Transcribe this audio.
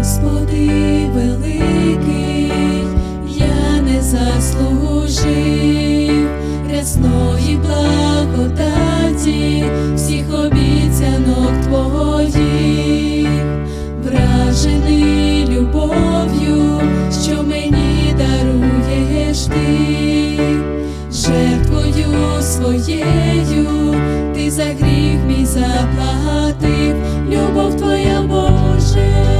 Господи великий, я не заслужив рясної благодаті, всіх обіцянок твоїх, вражений любов'ю, що мені даруєш ти, жертвою своєю, ти за гріх мій заплатив, любов твоя Боже.